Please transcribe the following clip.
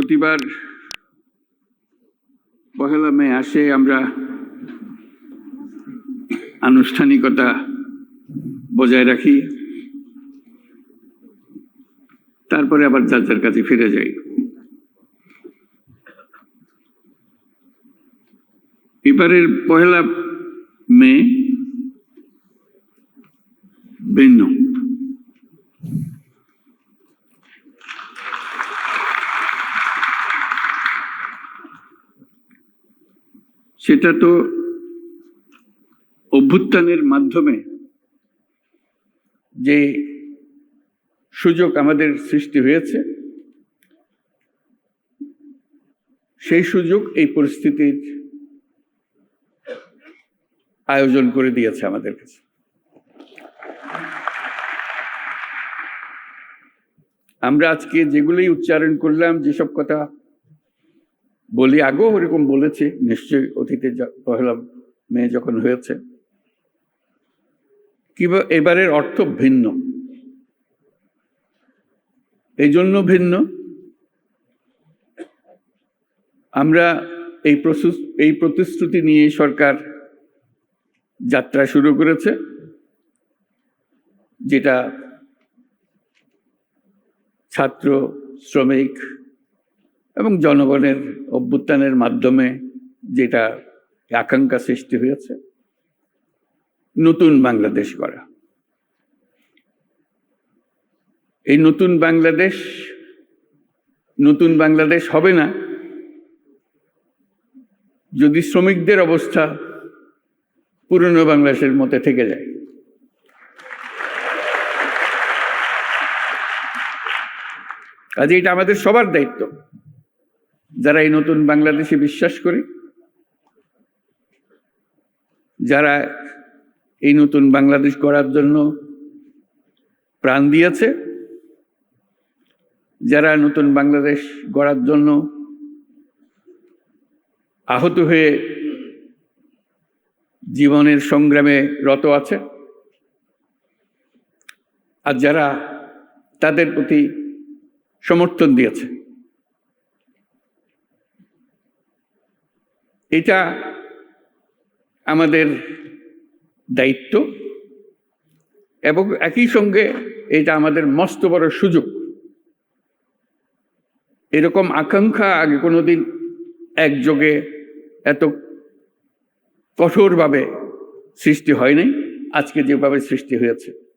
প্রতিবার পহেলা মে আসে আমরা আনুষ্ঠানিকতা বজায় রাখি। তারপরে আবার যার যার কাছে ফিরে যাই। এবারের পহেলা মে ভিন্ন। সেটা তো অভ্যুত্থানের মাধ্যমে যে সুযোগ আমাদের সৃষ্টি হয়েছে, সেই সুযোগ এই পরিস্থিতির আয়োজন করে দিয়েছে আমাদের কাছে। আমরা আজকে যেগুলোই উচ্চারণ করলাম, যেসব কথা বলি আগেও ওরকম বলেছি, নিশ্চয়ই অতীতে পহেলা মেয়ে যখন হয়েছে। কিংবা, এবারের অর্থ ভিন্ন। এই জন্য ভিন্ন। আমরা এই এই প্রতিশ্রুতি নিয়ে সরকার যাত্রা শুরু করেছে, যেটা ছাত্র, শ্রমিক এবং জনগণের অভ্যুত্থানের মাধ্যমে যেটা আকাঙ্ক্ষা সৃষ্টি হয়েছে, নতুন বাংলাদেশ গড়া। এই নতুন বাংলাদেশ নতুন বাংলাদেশ হবে না যদি শ্রমিকদের অবস্থা পুরনো বাংলাদেশের মধ্যে থেকে যায়। কাজে এটা আমাদের সবার দায়িত্ব। যারা এই নতুন বাংলাদেশে বিশ্বাস করে, যারা এই নতুন বাংলাদেশ গড়ার জন্য প্রাণ দিয়েছে, যারা নতুন বাংলাদেশ গড়ার জন্য আহত হয়ে জীবনের সংগ্রামে রত আছে, আর যারা তাদের প্রতি সমর্থন দিয়েছে। এটা আমাদের দায়িত্ব এবং একই সঙ্গে এটা আমাদের মস্ত বড় সুযোগ। এরকম আকাঙ্ক্ষা আগে কোনোদিন একযোগে এত কঠোরভাবে সৃষ্টি হয়নি আজকে যেভাবে সৃষ্টি হয়েছে।